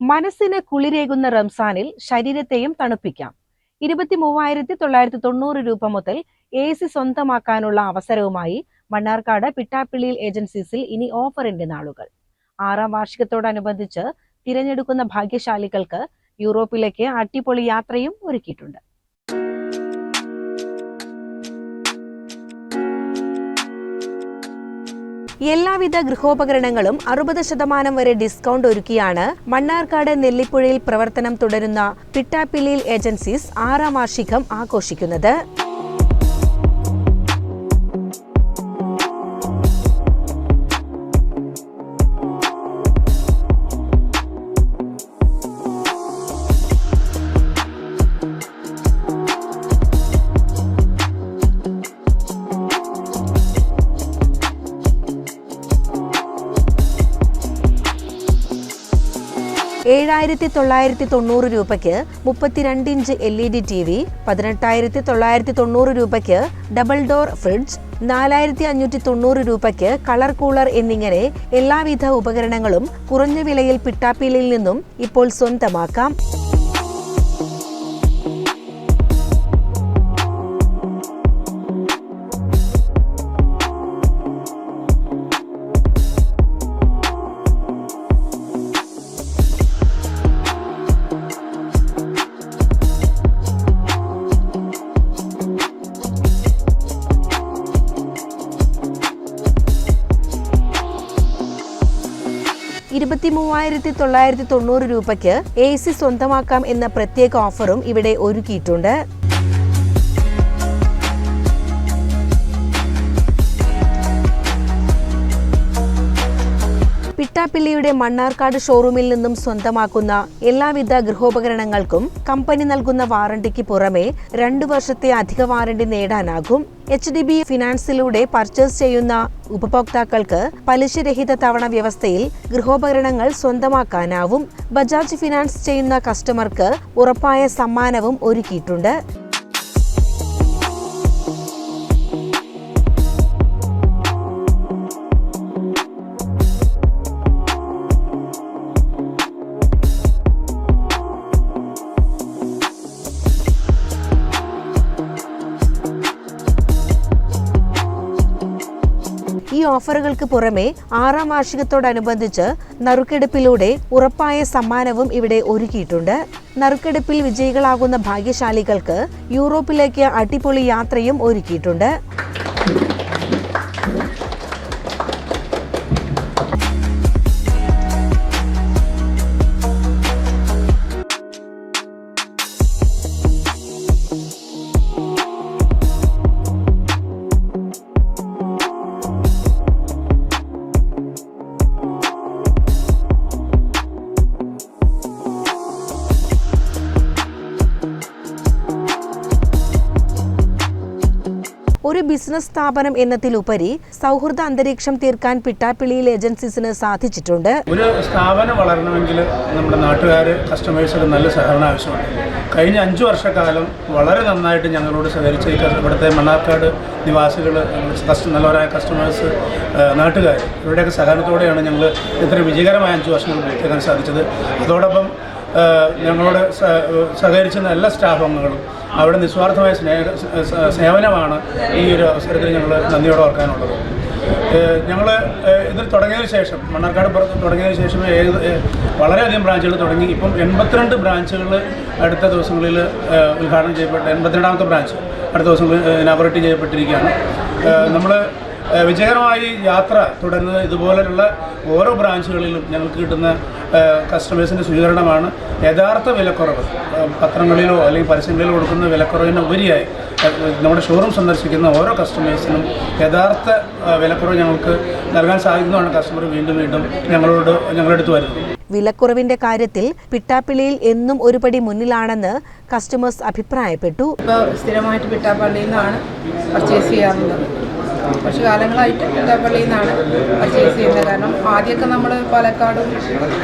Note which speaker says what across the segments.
Speaker 1: മനസ്സിന് കുളിരേകുന്ന റംസാനിൽ ശരീരത്തെയും തണുപ്പിക്കാം. ഇരുപത്തി മൂവായിരത്തി തൊള്ളായിരത്തി തൊണ്ണൂറ് രൂപ മുതൽ എ സി സ്വന്തമാക്കാനുള്ള അവസരവുമായി മണ്ണാർക്കാട് പിട്ടാപ്പിള്ളിയിൽ ഏജൻസീസിൽ ഇനി ഓഫറിന്റെ നാളുകൾ. ആറാം വാർഷികത്തോടനുബന്ധിച്ച് തിരഞ്ഞെടുക്കുന്ന ഭാഗ്യശാലികൾക്ക് യൂറോപ്പിലേക്ക് അട്ടിപ്പൊളി യാത്രയും ഒരുക്കിയിട്ടുണ്ട്. എല്ലാവിധ ഗൃഹോപകരണങ്ങളും അറുപത് ശതമാനം വരെ ഡിസ്കൗണ്ട് ഒരുക്കിയാണ് മണ്ണാർക്കാട് നെല്ലിപ്പുഴയിൽ പ്രവർത്തനം തുടരുന്ന പിട്ടാപ്പിള്ളിയിൽ ഏജൻസീസ് ആറാം വാർഷികം ആഘോഷിക്കുന്നത്. ഏഴായിരത്തി തൊള്ളായിരത്തി തൊണ്ണൂറ് രൂപയ്ക്ക് മുപ്പത്തിരണ്ട് inch L E D T V പതിനെട്ടായിരത്തി തൊള്ളായിരത്തി തൊണ്ണൂറ് രൂപയ്ക്ക് ഡബിൾ ഡോർ ഫ്രിഡ്ജ് നാലായിരത്തി അഞ്ഞൂറ്റി തൊണ്ണൂറ് രൂപയ്ക്ക് കളർ കൂളർ എന്നിങ്ങനെ എല്ലാവിധ ഉപകരണങ്ങളും കുറഞ്ഞ വിലയിൽ പിട്ടാപ്പിലിൽ നിന്നും ഇപ്പോൾ സ്വന്തമാക്കാം. ഇരുപത്തി മൂവായിരത്തി തൊള്ളായിരത്തി തൊണ്ണൂറ് രൂപയ്ക്ക് എ സി സ്വന്തമാക്കാം എന്ന പ്രത്യേക ഓഫറും ഇവിടെ ഒരുക്കിയിട്ടുണ്ട്. പിട്ടാപ്പിള്ളിയുടെ മണ്ണാർക്കാട് ഷോറൂമിൽ നിന്നും സ്വന്തമാക്കുന്ന എല്ലാവിധ ഗൃഹോപകരണങ്ങൾക്കും കമ്പനി നൽകുന്ന വാറണ്ടിക്ക് പുറമെ രണ്ടു വർഷത്തെ അധിക വാറണ്ടി നേടാനാകും. എച്ച് ഡി ബി ഫിനാൻസിലൂടെ പർച്ചേസ് ചെയ്യുന്ന ഉപഭോക്താക്കൾക്ക് പലിശരഹിത തവണ വ്യവസ്ഥയിൽ ഗൃഹോപകരണങ്ങൾ സ്വന്തമാക്കാനാവും. ബജാജ് ഫിനാൻസ് ചെയ്യുന്ന കസ്റ്റമർക്ക് ഉറപ്പായ സമ്മാനവും ഒരുക്കിയിട്ടുണ്ട്. ഈ ഓഫറുകൾക്ക് പുറമെ ആറാം വാർഷികത്തോടനുബന്ധിച്ച് നറുക്കെടുപ്പിലൂടെ ഉറപ്പായ സമ്മാനവും ഇവിടെ ഒരുക്കിയിട്ടുണ്ട്. നറുക്കെടുപ്പിൽ വിജയികളാകുന്ന ഭാഗ്യശാലികൾക്ക് യൂറോപ്പിലേക്ക് അടിപൊളി യാത്രയും ഒരുക്കിയിട്ടുണ്ട്. ഒരു ബിസിനസ് സ്ഥാപനം എന്നതിലുപരി സൗഹൃദ അന്തരീക്ഷം തീർക്കാൻ പിട്ടാപ്പിള്ളിയിൽ ഏജൻസീസിന് സാധിച്ചിട്ടുണ്ട്.
Speaker 2: ഒരു സ്ഥാപനം വളരണമെങ്കിൽ നമ്മുടെ നാട്ടുകാർ കസ്റ്റമേഴ്സിന് നല്ല സഹകരണം ആവശ്യമാണ്. കഴിഞ്ഞ അഞ്ച് വർഷക്കാലം വളരെ നന്നായിട്ട് ഞങ്ങളോട് സഹകരിച്ച ഇവിടുത്തെ മണ്ണാർക്കാട് നിവാസികൾ നല്ലവരായ കസ്റ്റമേഴ്സ് നാട്ടുകാർ ഇവരുടെയൊക്കെ സഹകരണത്തോടെയാണ് ഞങ്ങൾ ഇത്ര വിജയകരമായ അഞ്ചു വർഷങ്ങൾ പൂർത്തിയാക്കാൻ സാധിച്ചത്. അതോടൊപ്പം ഞങ്ങളോട് സഹകരിച്ചിരുന്ന എല്ലാ സ്റ്റാഫ് അംഗങ്ങളും അവിടെ നിസ്വാർത്ഥമായ സ്നേഹ സേവനമാണ് ഈ ഒരു അവസരത്തിൽ ഞങ്ങൾ നന്ദിയോടെ ഓർക്കാനുള്ളത്. ഞങ്ങൾ ഇതിൽ തുടങ്ങിയതിന് ശേഷം മണ്ണാർക്കാട് പുറത്ത് തുടങ്ങിയതിന് ശേഷം ഏത് വളരെയധികം ബ്രാഞ്ചുകൾ തുടങ്ങി. ഇപ്പം എൺപത്തിരണ്ട് ബ്രാഞ്ചുകൾ അടുത്ത ദിവസങ്ങളിൽ ഉദ്ഘാടനം ചെയ്യപ്പെട്ട എൺപത്തിരണ്ടാമത്തെ ബ്രാഞ്ച് അടുത്ത ദിവസങ്ങളിൽ ഇനാബറേറ്റ് ചെയ്യപ്പെട്ടിരിക്കുകയാണ്. നമ്മൾ വിജയകരമായി യാത്ര തുടരുന്നത് ഇതുപോലെയുള്ള ഓരോ ബ്രാഞ്ചുകളിലും ഞങ്ങൾക്ക് കിട്ടുന്ന കസ്റ്റമേഴ്സിന്റെ സ്വീകരണമാണ്. യഥാർത്ഥ വിലക്കുറവ് പത്രങ്ങളിലോ അല്ലെങ്കിൽ പരസ്യങ്ങളിലോ കൊടുക്കുന്ന വിലക്കുറവിന് ഉപരിയായി നമ്മുടെ ഷോറൂം സന്ദർശിക്കുന്ന ഓരോ കസ്റ്റമേഴ്സിനും യഥാർത്ഥ വിലക്കുറവ് ഞങ്ങൾക്ക് നൽകാൻ സാധിക്കുന്നതാണ് കസ്റ്റമർ വീണ്ടും വീണ്ടും ഞങ്ങളോട് ഞങ്ങളെടുത്ത് വരുന്നത്.
Speaker 1: വിലക്കുറവിന്റെ കാര്യത്തിൽ പിട്ടാപ്പിള്ളിയിൽ എന്നും ഒരുപടി മുന്നിലാണെന്ന് കസ്റ്റമേഴ്സ് അഭിപ്രായപ്പെട്ടു.
Speaker 3: ഇപ്പോൾ സ്ഥിരമായിട്ട് പിട്ടാപ്പള്ളിയിൽ നിന്നാണ് പർച്ചേസ് ചെയ്യാറുള്ളത്. കുറച്ച് കാലങ്ങളായിട്ട് പിട്ടാപ്പള്ളിയിൽ നിന്നാണ് പർച്ചേസ് ചെയ്യുന്നത്. കാരണം ആദ്യമൊക്കെ നമ്മൾ പാലക്കാടും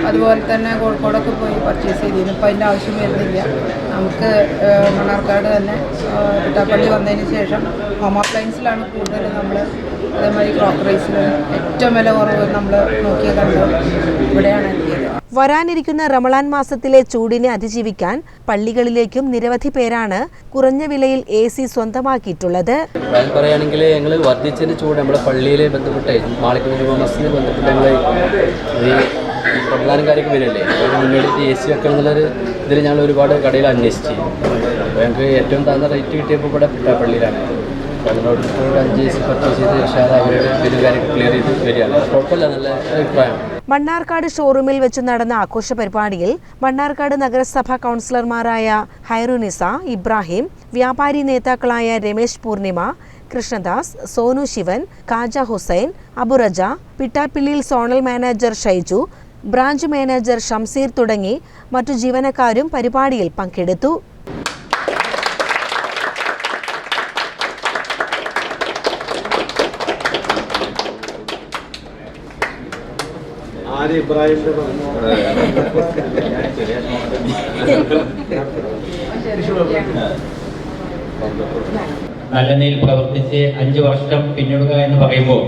Speaker 3: അതുപോലെ തന്നെ കോഴിക്കോടൊക്കെ പോയി പർച്ചേസ് ചെയ്തിരുന്നു. ഇപ്പോൾ അതിന്റെ ആവശ്യം വരുന്നില്ല. നമുക്ക് മണ്ണാർക്കാട് തന്നെ ഏഹ്, പിട്ടാപ്പള്ളി വന്നതിന് ശേഷം ഹോം അപ്ലയൻസിലാണ് കൂടുതൽ നമ്മൾ അതേമാതിരി ക്രോക്കറൈസിൽ ഏറ്റവും വില കുറവ് നമ്മൾ നോക്കിയതാണ് ഇവിടെയാണ് എത്തിയത്.
Speaker 1: വരാനിരിക്കുന്ന റമളാൻ മാസത്തിലെ ചൂടിനെ അതിജീവിക്കാൻ പള്ളികളിലേക്കും നിരവധി പേരാണ് കുറഞ്ഞ വിലയിൽ എ സി സ്വന്തമാക്കിയിട്ടുള്ളത്.
Speaker 4: പറയുകയാണെങ്കിൽ ഞങ്ങൾ വർദ്ധിച്ചതിന്റെ ചൂട് നമ്മുടെ പള്ളിയിലെ ബന്ധപ്പെട്ടേ മാളിക് ജുമാ മസ്ജിദ് ബന്ധപ്പെട്ട് ഈ റമദാനും കാര്യമൊക്കെ വരുമല്ലേ അതിന് മുന്നോട്ട് എ സി ഒരുപാട് കടയിൽ അന്വേഷിച്ചു. ഞങ്ങൾക്ക് ഏറ്റവും താഴ്ന്ന റേറ്റ് കിട്ടിയപ്പോൾ ഇവിടെ പള്ളിയിലാണ്. ഒരു അഞ്ച് എ സി പർച്ചേസ് ചെയ്ത് കാര്യമൊക്കെ ക്ലിയർ ചെയ്ത് വരികയാണ്. നല്ല അഭിപ്രായം.
Speaker 1: മണ്ണാർക്കാട് ഷോറൂമിൽ വെച്ച് നടന്ന ആഘോഷ പരിപാടിയിൽ മണ്ണാർക്കാട് നഗരസഭാ കൗൺസിലർമാരായ ഹൈറുനിസ ഇബ്രാഹിം വ്യാപാരി നേതാക്കളായ Ramesh Poornima Krishnadas Sonu Shivan Kaja Hussain Aburaja പിട്ടാപ്പിള്ളിയിൽ zonal manager Shaiju branch manager Shamseer തുടങ്ങി മറ്റു ജീവനക്കാരും പരിപാടിയിൽ പങ്കെടുത്തു.
Speaker 5: ഇബ്രാഹിമിന്റെ
Speaker 6: നല്ല നിലയിൽ പ്രവർത്തിച്ച് അഞ്ചു വർഷം പിന്നിടുക എന്ന് പറയുമ്പോൾ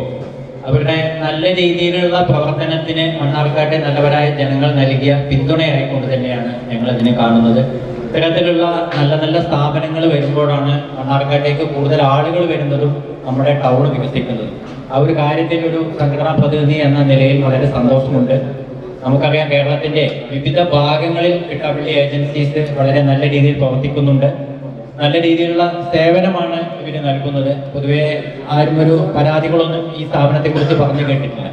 Speaker 6: അവരുടെ നല്ല രീതിയിലുള്ള പ്രവർത്തനത്തിന് മണ്ണാർക്കാട്ടെ നല്ലവരായ ജനങ്ങൾ നൽകിയ പിന്തുണയായിക്കൊണ്ട് തന്നെയാണ് ഞങ്ങൾ അതിനെ കാണുന്നത്. ഇത്തരത്തിലുള്ള നല്ല നല്ല സ്ഥാപനങ്ങൾ വരുമ്പോഴാണ് മണ്ണാർക്കാട്ടേക്ക് കൂടുതൽ ആളുകൾ വരുന്നതും നമ്മുടെ ടൗൺ വികസിക്കുന്നതും. ആ ഒരു കാര്യത്തിൽ ഒരു സംഘടനാ പ്രതിനിധി എന്ന നിലയിൽ വളരെ സന്തോഷമുണ്ട്. നമുക്കറിയാം കേരളത്തിന്റെ വിവിധ ഭാഗങ്ങളിൽ പിട്ടാപ്പള്ളി ഏജൻസീസ് വളരെ നല്ല രീതിയിൽ പ്രവർത്തിക്കുന്നുണ്ട്. നല്ല രീതിയിലുള്ള സേവനമാണ് ഇവർ നൽകുന്നത്. പൊതുവെ ആരും ഒരു പരാതികളൊന്നും ഈ സ്ഥാപനത്തെ കുറിച്ച് പറഞ്ഞു കേട്ടിട്ടില്ല.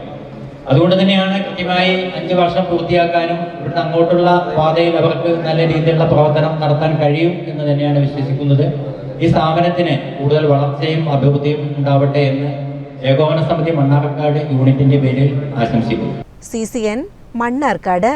Speaker 6: അതുകൊണ്ട് തന്നെയാണ് കൃത്യമായി അഞ്ച് വർഷം പൂർത്തിയാക്കാനും ഇവിടുന്ന് അങ്ങോട്ടുള്ള പാതയിൽ അവർക്ക് നല്ല രീതിയിലുള്ള പ്രവർത്തനം നടത്താൻ കഴിയും എന്ന് തന്നെയാണ് വിശ്വസിക്കുന്നത്. ഈ സ്ഥാപനത്തിന് കൂടുതൽ വളർച്ചയും അഭിവൃദ്ധിയും ഉണ്ടാവട്ടെ എന്ന് ഏകോപന സമിതി മണ്ണാർക്കാട് യൂണിറ്റിന്റെ പേരിൽ ആശംസിക്കുന്നു.
Speaker 1: C C N Mannarkkad